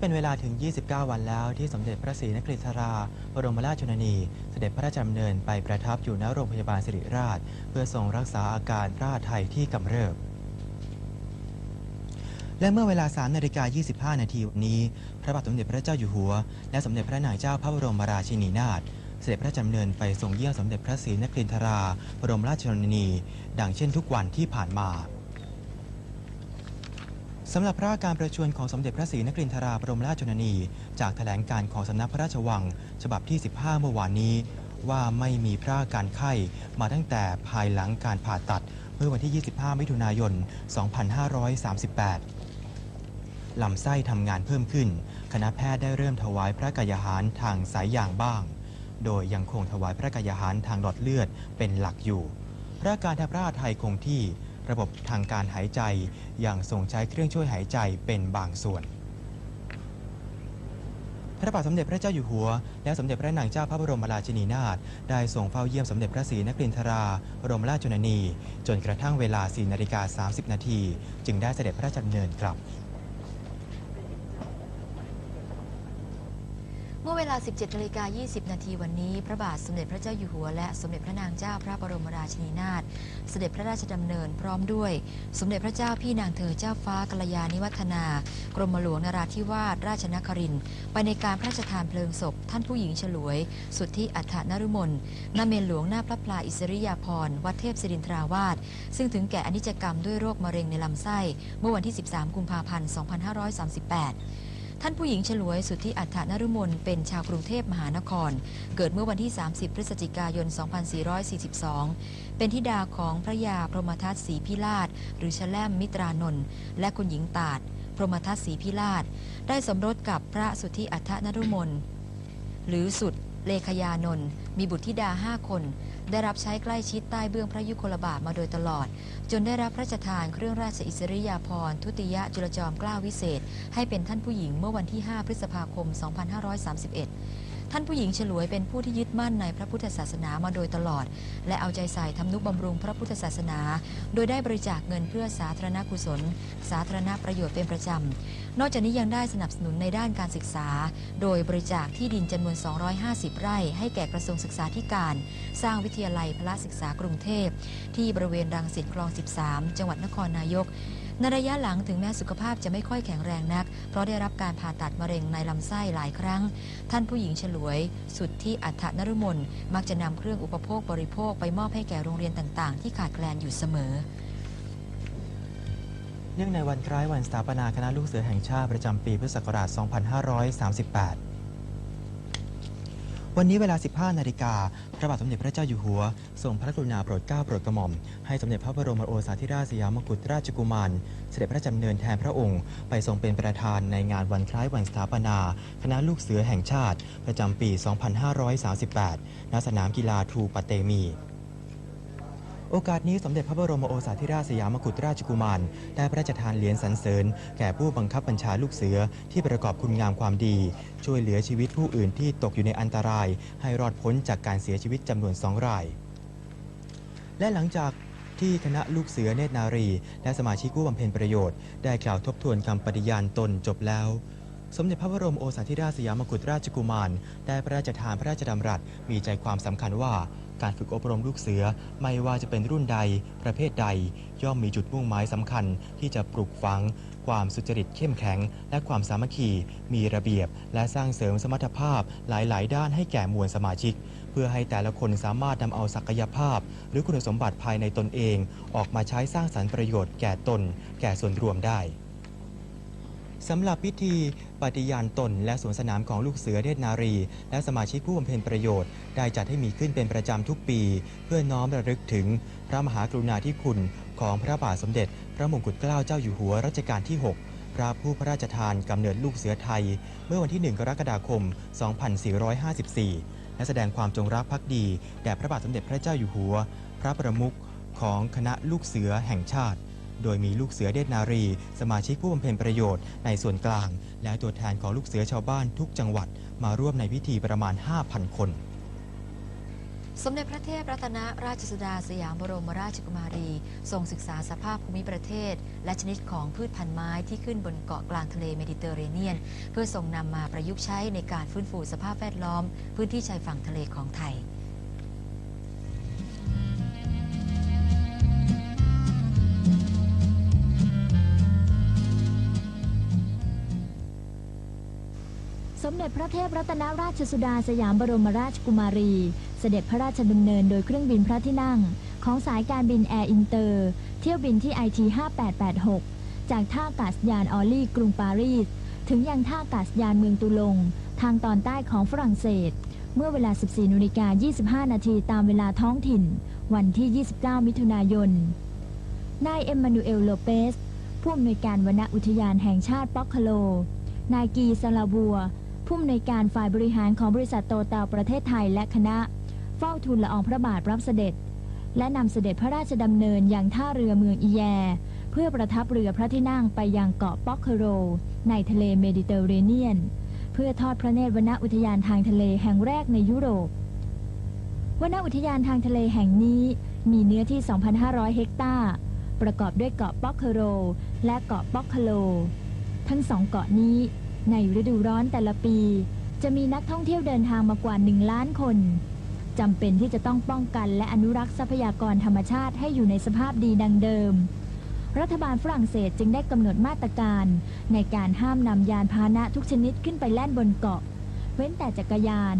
เป็นเวลาถึง 29 วันแล้วที่สมเด็จพระศรีนครินทรา บรมราชชนนี เสด็จพระราชดำเนินไปประทับอยู่ณโรงพยาบาลสิริราช เพื่อทรงรักษาอาการราษฎร์ไทยที่กำเริบ และเมื่อเวลา3นาฬิกา25 นาทีวันนี้ พระบาทสมเด็จพระเจ้าอยู่หัว และสมเด็จพระนางเจ้าพระบรมราชินีนาถเสด็จพระราชดำเนินไปทรงเยี่ยมสมเด็จพระศรีนครินทรา บรมราชชนนี ดังเช่นทุกวันที่ผ่านมา สำหรับพระอาการประชวรของสมเด็จพระศรีนครินทราบรมราชชนนี จากแถลงการของสำนักพระราชวัง ฉบับที่ 15 เมื่อวานนี้ ว่าไม่มีพระอาการไข้มาตั้งแต่ภายหลังการผ่าตัด เมื่อวันที่ 25 มิถุนายน 2538 ลำไส้ทำงานเพิ่มขึ้น คณะแพทย์ได้เริ่มถวายพระกายหารทางสายยางบ้าง โดยยังคงถวายพระกายหารทางหลอดเลือดเป็นหลักอยู่ พระการทพระอาทัยคงที่ ระบบทางการหายใจ อย่างส่งใช้เครื่องช่วยหายใจเป็นบางส่วน พระบาทสมเด็จพระเจ้าอยู่หัว และสมเด็จพระนางเจ้าพระบรมราชินีนาถได้ส่งเฝ้าเยี่ยมสมเด็จพระศรีนครินทราบรมราชชนนี จนกระทั่งเวลา4นาฬิกา30 นาทีจึงได้เสด็จพระราชดำเนินกลับ เมื่อเวลา 17นาฬิกา20 นาทีวันนี้ พระบาทสมเด็จพระเจ้าอยู่หัว และสมเด็จพระนางเจ้าพระบรมราชินีนาถเสด็จพระราชดำเนินพร้อมด้วย สมเด็จพระเจ้าพี่นางเธอเจ้าฟ้ากัลยาณิวัฒนา กรมหลวงนราธิวาสราชนคริน ไปในการพระราชทานเพลิงศพ ท่านผู้หญิงฉลวย สุทธิอัฏฐนรุมนณเมนหลวงหน้าพระพลาอิสริยาภรณ์วัดเทพศิรินทราวาสซึ่งถึงแก่อนิจกรรมด้วยโรคมะเร็งในลำไส้ เมื่อวันที่ 13 กุมภาพันธ์ 2538 ท่านผู้หญิงฉลวยสุทธิอัฏฐนรุมนเป็นชาวกรุงเทพมหานคร เกิดเมื่อวันที่ 30 พฤศจิกายน 2442 เป็นธิดาของพระยาพรหมทัตศรีพิราช หรือชแลมมิตรานนท์และคุณหญิงตาด พรหมทัตศรีพิราช ได้สมรสกับพระสุทธิอัฏฐนรุมนหรือสุดเลขยานนท์ มีบุตรธิดาห้าคน ได้รับใช้ใกล้ชิดใต้เบื้องพระยุคลบาทมาโดยตลอด จนได้รับพระราชทานเครื่องราชอิสริยาภรณ์ทุติยจุลจอมเกล้าวิเศษ ให้เป็นท่านผู้หญิงเมื่อวันที่ 5 พฤษภาคม 2531 ท่านผู้หญิงฉลวยเป็นผู้ที่ยึดมั่นในพระพุทธศาสนามาโดยตลอด และเอาใจใส่ทำนุบำรุงพระพุทธศาสนา โดยได้บริจาคเงินเพื่อสาธารณกุศล สาธารณประโยชน์เป็นประจำ นอกจากนี้ยังได้สนับสนุนในด้านการศึกษา โดยบริจาคที่ดินจำนวน 250 ไร่ ให้แก่กระทรวงศึกษาธิการ สร้างวิทยาลัยพละศึกษากรุงเทพ ที่บริเวณรังสิตคลอง 13 จังหวัดนครนายก ในระยะหลังถึงแม้สุขภาพจะไม่ค่อยแข็งแรงนัก เพราะได้รับการผ่าตัดมะเร็งในลำไส้หลายครั้ง ท่านผู้หญิงฉลวย สุดที่อัฐนรุมนมักจะนำเครื่องอุปโภคบริโภคไปมอบให้แก่โรงเรียนต่างๆ ที่ขาดแคลนอยู่เสมอ เนื่องในวันคล้ายวันสถาปนาคณะลูกเสือแห่งชาติประจำปีพุทธศักราช 2538 วันนี้เวลา 15 นาฬิกา พระบาทสมเด็จพระเจ้าอยู่หัว ทรงพระกรุณาโปรดเกล้าโปรดกระหม่อม ให้สมเด็จพระบรมโอรสาธิราชสยามกุฎราชกุมาร เสด็จพระราชดำเนินแทนพระองค์ ไปทรงเป็นประธานในงานวันคล้ายวันสถาปนา คณะลูกเสือแห่งชาติ ประจำปี 2538 ณ สนามกีฬาทูปะเตมี โอกาสนี้สมเด็จพระบรมโอรสาธิราชสยามกุฎราชกุมาร ได้พระราชทานเหรียญสรรเสริญ แก่ผู้บังคับบัญชาลูกเสือที่ประกอบคุณงามความดี ช่วยเหลือชีวิตผู้อื่นที่ตกอยู่ในอันตราย ให้รอดพ้นจากการเสียชีวิตจำนวนสองราย และหลังจากที่คณะลูกเสือเนตรนารี และสมาชิกผู้บำเพ็ญประโยชน์ได้กล่าวทบทวนคำปฏิญาณตนจบแล้วสมเด็จพระบรมโอรสาธิราชสยามกุฎราชกุมาร ได้พระราชทานพระราชดำรัสมีใจความสำคัญว่า การฝึกอบรมลูกเสือไม่ว่าจะเป็นรุ่นใด ประเภทใด ย่อมมีจุดมุ่งหมายสำคัญที่จะปลูกฝัง ความสุจริตเข้มแข็ง และความสามัคคี มีระเบียบ และสร้างเสริมสมรรถภาพหลาย ๆ ด้านให้แก่มวลสมาชิก เพื่อให้แต่ละคนสามารถนำเอาศักยภาพ หรือคุณสมบัติภายในตนเอง ออกมาใช้สร้างสรรค์ประโยชน์แก่ตน แก่ส่วนรวมได้ สำหรับพิธีปฏิญาณตน และสวนสนามของลูกเสือเนตรนารี และสมาชิกผู้บำเพ็ญประโยชน์ ได้จัดให้มีขึ้นเป็นประจำทุกปี เพื่อน้อมระลึกถึงพระมหากรุณาธิคุณของพระบาทสมเด็จ พระมงกุฎเกล้าเจ้าอยู่หัวรัชกาลที่ 6 พระผู้พระราชทานกำเนิดลูกเสือไทย เมื่อวันที่ 1 กรกฎาคม 2454 และแสดงความจงรักภักดีแด่พระบาทสมเด็จพระเจ้าอยู่หัว พระประมุขของคณะลูกเสือแห่งชาติ โดยมีลูกเสือเดชนารี สมาชิกผู้บำเพ็ญประโยชน์ในส่วนกลาง และตัวแทนของลูกเสือชาวบ้านทุกจังหวัด มาร่วมในพิธีประมาณ 5,000 คนสมเด็จพระเทพรัตนราชสุดาสยามบรมราชกุมารี ทรงศึกษาสภาพภูมิประเทศ และชนิดของพืชพันธุ์ไม้ที่ขึ้นบนเกาะกลางทะเลเมดิเตอร์เรเนียน เพื่อทรงนำมาประยุกต์ใช้ในการฟื้นฟูสภาพแวดล้อม พื้นที่ชายฝั่งทะเลของไทย สมเด็จพระเทพรัตนราชสุดาสยามบรมราชกุมารี เสด็จพระราชดำเนินโดยเครื่องบินพระที่นั่ง ของสายการบินแอร์อินเตอร์ เที่ยวบินที่ IT 5886 จากท่าอากาศยานออลลี่กรุงปารีส ถึงยังท่าอากาศยานเมืองตูลง ทางตอนใต้ของฝรั่งเศส เมื่อเวลา 14นาฬิกา25 นาทีตามเวลาท้องถิ่น วันที่ 29 มิถุนายน นายเอ็มมานูเอลโลเปสผู้อำนวยการวนอุทยานแห่งชาติป็อกคาโล นายกีซาลาบัว ผู้อำนวยการฝ่ายบริหารของบริษัทโตเตาประเทศไทยและคณะ เฝ้าทูลละอองพระบาทรับเสด็จ และนำเสด็จพระราชดำเนินอยังท่าเรือเมืองอีแย เพื่อประทับเรือพระที่นั่งไปยังเกาะป็อกเคโร ในทะเลเมดิเตอร์เรเนียน เพื่อทอดพระเนตรวนอุทยานทางทะเลแห่งแรกในยุโรปวนอุทยานทางทะเลแห่งนี้มีเนื้อที่ 2,500 เฮกตาร์ ประกอบด้วยเกาะป็อกเคโร และเกาะป็อกคโล ทั้งสองเกาะนี้ ในฤดูร้อนแต่ละปี จะมีนักท่องเที่ยวเดินทางมากว่า 1 ล้านคนจำเป็นที่จะต้องป้องกันและอนุรักษ์ทรัพยากรธรรมชาติให้อยู่ในสภาพดีดังเดิม รัฐบาลฝรั่งเศสจึงได้กำหนดมาตรการ ในการห้ามนำยานพาหนะทุกชนิดขึ้นไปแล่นบนเกาะ เว้นแต่จักรยาน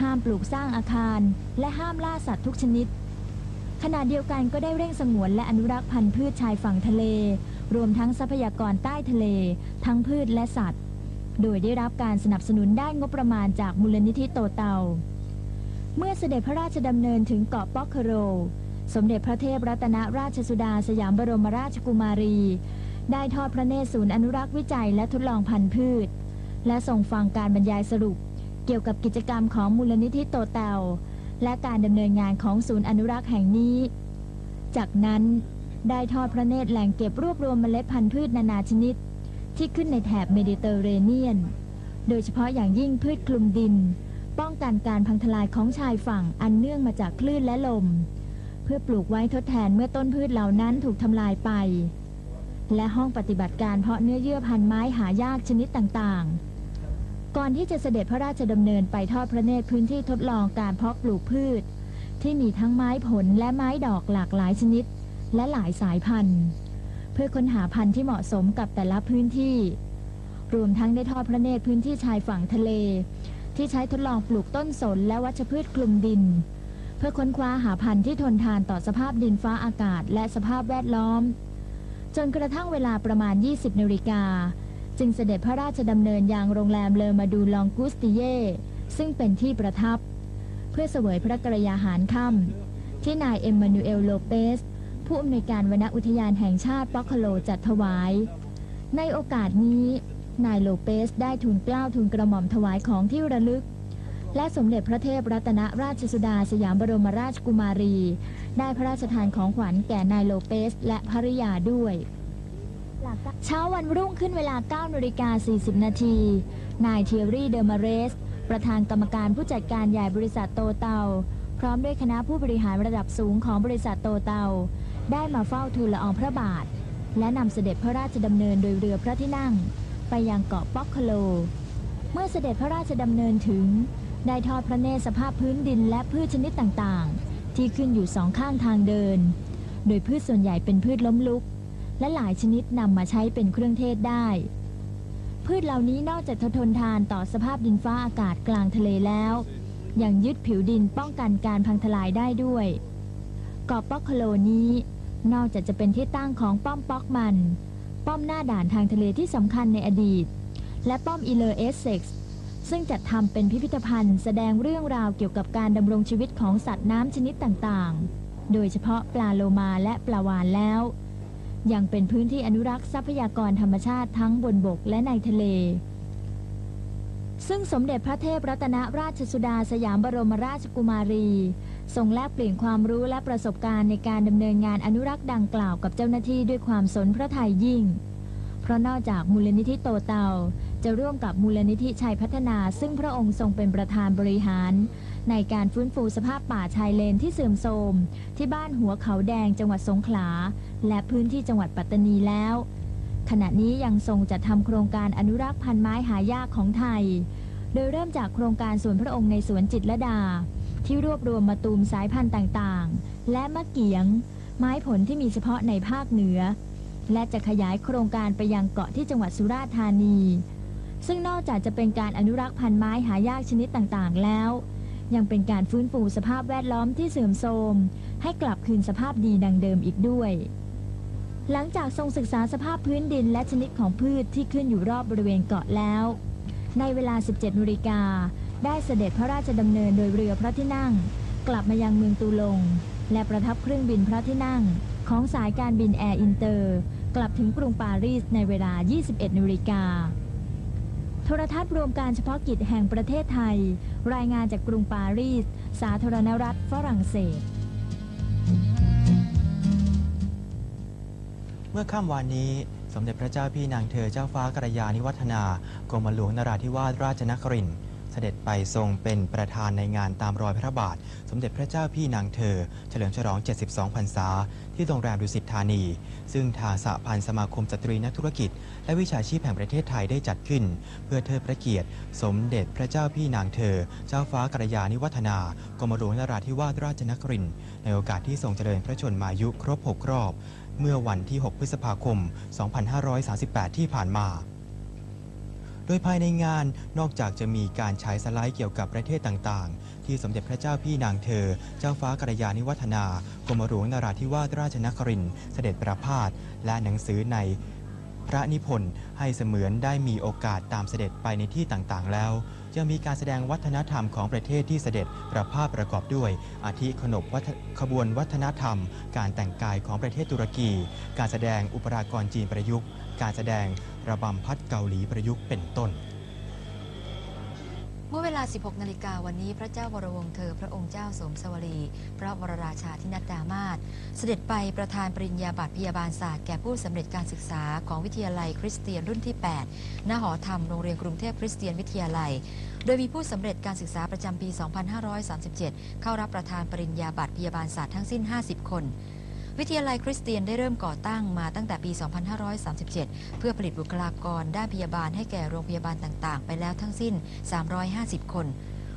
ห้ามปลูกสร้างอาคาร และห้ามล่าสัตว์ทุกชนิดขณะเดียวกันก็ได้เร่งสงวนและอนุรักษ์พันธุ์พืชชายฝั่งทะเล รวมทั้งทรัพยากรใต้ทะเล ทั้งพืชและสัตว์ โดยได้รับการสนับสนุนด้านงบประมาณจากมูลนิธิโตเตา เมื่อเสด็จพระราชดำเนินถึงเกาะป็อกคโร สมเด็จพระเทพรัตนราชสุดาสยามบรมราชกุมารี ได้ทอดพระเนตรศูนย์อนุรักษ์วิจัยและทดลองพันธุ์พืช และส่งฟังการบรรยายสรุป เกี่ยวกับกิจกรรมของมูลนิธิโตเตาและการดำเนินงานของศูนย์อนุรักษ์แห่งนี้ จากนั้น ได้ทอดพระเนตรแหล่งเก็บรวบรวมเมล็ดพันธุ์พืชนานาชนิด ที่ขึ้นในแถบเมดิเตอร์เรเนียน โดยเฉพาะอย่างยิ่งพืชคลุมดิน ป้องกันการพังทลายของชายฝั่งอันเนื่องมาจากคลื่นและลม เพื่อปลูกไว้ทดแทนเมื่อต้นพืชเหล่านั้นถูกทำลายไป และห้องปฏิบัติการเพาะเนื้อเยื่อพันไม้หายากชนิดต่างๆ ก่อนที่จะเสด็จพระราชดำเนินไปทอดพระเนตรพื้นที่ทดลองการเพาะปลูกพืช ที่มีทั้งไม้ผลและไม้ดอกหลากหลายชนิด และหลายสายพันธุ์ เพื่อค้นหาพันธุ์ที่เหมาะสมกับแต่ละพื้นที่ รวมทั้งได้ทอดพระเนตรพื้นที่ชายฝั่งทะเล ที่ใช้ทดลองปลูกต้นสนและวัชพืชคลุมดิน เพื่อค้นคว้าหาพันธุ์ที่ทนทานต่อสภาพดินฟ้าอากาศ และสภาพแวดล้อม จนกระทั่งเวลาประมาณ 20นาฬิกาจึงเสด็จพระราชดำเนินยังโรงแรมเลอมาดูลองกุสติเย่ซึ่งเป็นที่ประทับ เพื่อเสวยพระกรยาหารค่ำที่นายเอ็มมานูเอลโลเปส ผู้อำนวยการวนอุทยานแห่งชาติป็อกคโลจัดถวาย ในโอกาสนี้ นายโลเปสได้ทูลเกล้าทูลกระหม่อมถวายของที่ระลึก และสมเด็จพระเทพรัตนราชสุดาสยามบรมราชกุมารี ได้พระราชทานของขวัญแก่นายโลเปสและภริยาด้วยเช้าวันรุ่งขึ้นเวลา9นาฬิกา40 นาที นายเทียรี่เดอมาเรส ประธานกรรมการผู้จัดการใหญ่บริษัทโตเตา พร้อมด้วยคณะผู้บริหารระดับสูงของบริษัทโตเตา ได้มาเฝ้าทูลละอองพระบาท และนำเสด็จพระราชดำเนินโดยเรือพระที่นั่ง ไปยังเกาะป็อกคาโล เมื่อเสด็จพระราชดำเนินถึง ได้ทอดพระเนตรสภาพพื้นดินและพืชชนิดต่างๆ ที่ขึ้นอยู่สองข้างทางเดิน โดยพืชส่วนใหญ่เป็นพืชล้มลุก และหลายชนิดนำมาใช้เป็นเครื่องเทศได้ พืชเหล่านี้นอกจากทนทานต่อสภาพดินฟ้าอากาศกลางทะเลแล้วยังยึดผิวดินป้องกันการพังทลายได้ด้วยเกาะป็อกโคโลนี้ นอกจากจะเป็นที่ตั้งของป้อมป๊อกมัน ป้อมหน้าด่านทางทะเลที่สำคัญในอดีต และป้อมอีเลอร์เอสเซ็กซ์ซึ่งจัดทำเป็นพิพิธภัณฑ์แสดงเรื่องราวเกี่ยวกับการดำรงชีวิตของสัตว์น้ำชนิดต่างๆ โดยเฉพาะปลาโลมาและปลาวานแล้ว ยังเป็นพื้นที่อนุรักษ์ทรัพยากรธรรมชาติทั้งบนบกและในทะเล ซึ่งสมเด็จพระเทพรัตนราชสุดาสยามบรมราชกุมารี ทรงแลกเปลี่ยนความรู้และประสบการณ์ในการดำเนินงานอนุรักษ์ดังกล่าวกับเจ้าหน้าที่ด้วยความสนพระทัยยิ่ง เพราะนอกจากมูลนิธิโตเตา จะร่วมกับมูลนิธิชัยพัฒนา ซึ่งพระองค์ทรงเป็นประธานบริหาร ในการฟื้นฟูสภาพป่าชายเลนที่เสื่อมโทรมที่บ้านหัวเขาแดงจังหวัดสงขลา และพื้นที่จังหวัดปัตตานีแล้ว ขณะนี้ยังทรงจัดทำโครงการอนุรักษ์พันไม้หายากของไทย โดยเริ่มจากโครงการสวนพระองค์ในสวนจิตรดา ที่รวบรวมมาตูมสายพันธุ์ต่างๆ และมะเกียง ไม้ผลที่มีเฉพาะในภาคเหนือ และจะขยายโครงการไปยังเกาะที่จังหวัดสุราษฎร์ธานี ซึ่งนอกจากจะเป็นการอนุรักษ์พันธุ์ไม้หายากชนิดต่างๆ แล้ว ยังเป็นการฟื้นฟูสภาพแวดล้อมที่เสื่อมโทรมให้กลับคืนสภาพดีดังเดิมอีกด้วย หลังจากทรงศึกษาสภาพพื้นดินและชนิดของพืชที่ขึ้นอยู่รอบบริเวณเกาะแล้ว ในเวลา 17นาฬิกา ได้เสด็จพระราชดำเนินโดยเรือพระที่นั่ง กลับมายังเมืองตูลง และประทับเครื่องบินพระที่นั่ง ของสายการบินแอร์อินเตอร์ กลับถึงกรุงปารีสในเวลา 21นาฬิกาโทรทัศน์รวมการเฉพาะกิจแห่งประเทศไทย รายงานจากกรุงปารีส สาธารณรัฐฝรั่งเศส มื่อค่ำวานนี้สมเด็จพระเจ้าพี่นางเธอเจ้าฟ้ากระยานิวัฒนากรมหลวงนราธิวาสราชนครินทร์ สด็จไปทรงเป็นประธานในงานตามรอยพระบาท สมเด็จพระเจ้าพี่นางเธอ เฉลิมฉลอง 72 พรรษา ที่โรงแรมดุสิตธานี ซึ่งทางสหพันธ์สมาคมสตรีนักธุรกิจ และวิชาชีพแห่งประเทศไทยได้จัดขึ้น เพื่อเทิดพระเกียรติ สมเด็จพระเจ้าพี่นางเธอ เจ้าฟ้ากรยานิวัฒนากรมหลวงนราธิวาสราชนครินทร์ในโอกาสที่ทรงเจริญพระชนมายุครบ 6 รอบ เมื่อวันที่ 6 พฤษภาคม 2538 ที่ผ่านมา โดยภายในงานนอกจากจะมีการฉายสไลด์เกี่ยวกับประเทศต่างๆ ที่สมเด็จพระเจ้าพี่นางเธอ เจ้าฟ้ากรยานิวัฒนากรมหลวงนราธิวาสราชนครินทร์เสด็จประพาสและหนังสือใน พระนิพนธ์ให้เสมือนได้มีโอกาสตามเสด็จไปในที่ต่างๆ แล้วยังมีการแสดงวัฒนธรรมของประเทศที่เสด็จประภาพประกอบด้วย อาทิขนบขบวนวัฒนธรรม การแต่งกายของประเทศตุรกี การแสดงอุปรากรจีนประยุกต์ การแสดงระบำพัดเกาหลีประยุกต์เป็นต้น เมื่อเวลา 16 นาฬิกาวันนี้พระเจ้าวรวงศ์เธอ พระองค์เจ้าสมสวรี พระวรราชาธินัดดามาศเสด็จไปประธานปริญญาบัตรพยาบาลศาสตร์แก่ผู้สำเร็จการศึกษาของวิทยาลัยคริสเตียนรุ่นที่8ณหอธรรมโรงเรียนกรุงเทพคริสเตียนวิทยาลัย โดยมีผู้สำเร็จการศึกษาประจำปี 2537 เข้ารับประธานปริญญาบัตรพยาบาลศาสตร์ทั้งสิ้น 50 คน วิทยาลัยคริสเตียนได้เริ่มก่อตั้งมาตั้งแต่ปี 2537 เพื่อผลิตบุคลากรด้านพยาบาลให้แก่โรงพยาบาลต่างๆ ไปแล้วทั้งสิ้น 350 คน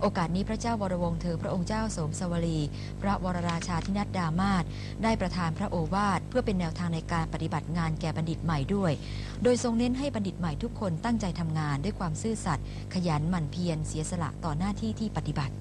โอกาสนี้พระเจ้าวรวงศ์เธอพระองค์เจ้าสมสวรี พระวรราชาธินัดดามาศได้ประทานพระโอวาทเพื่อเป็นแนวทางในการปฏิบัติงานแก่บัณฑิตใหม่ด้วย โดยทรงเน้นให้บัณฑิตใหม่ทุกคนตั้งใจทำงานด้วยความซื่อสัตย์ขยันหมั่นเพียรเสียสละต่อหน้าที่ที่ปฏิบัติ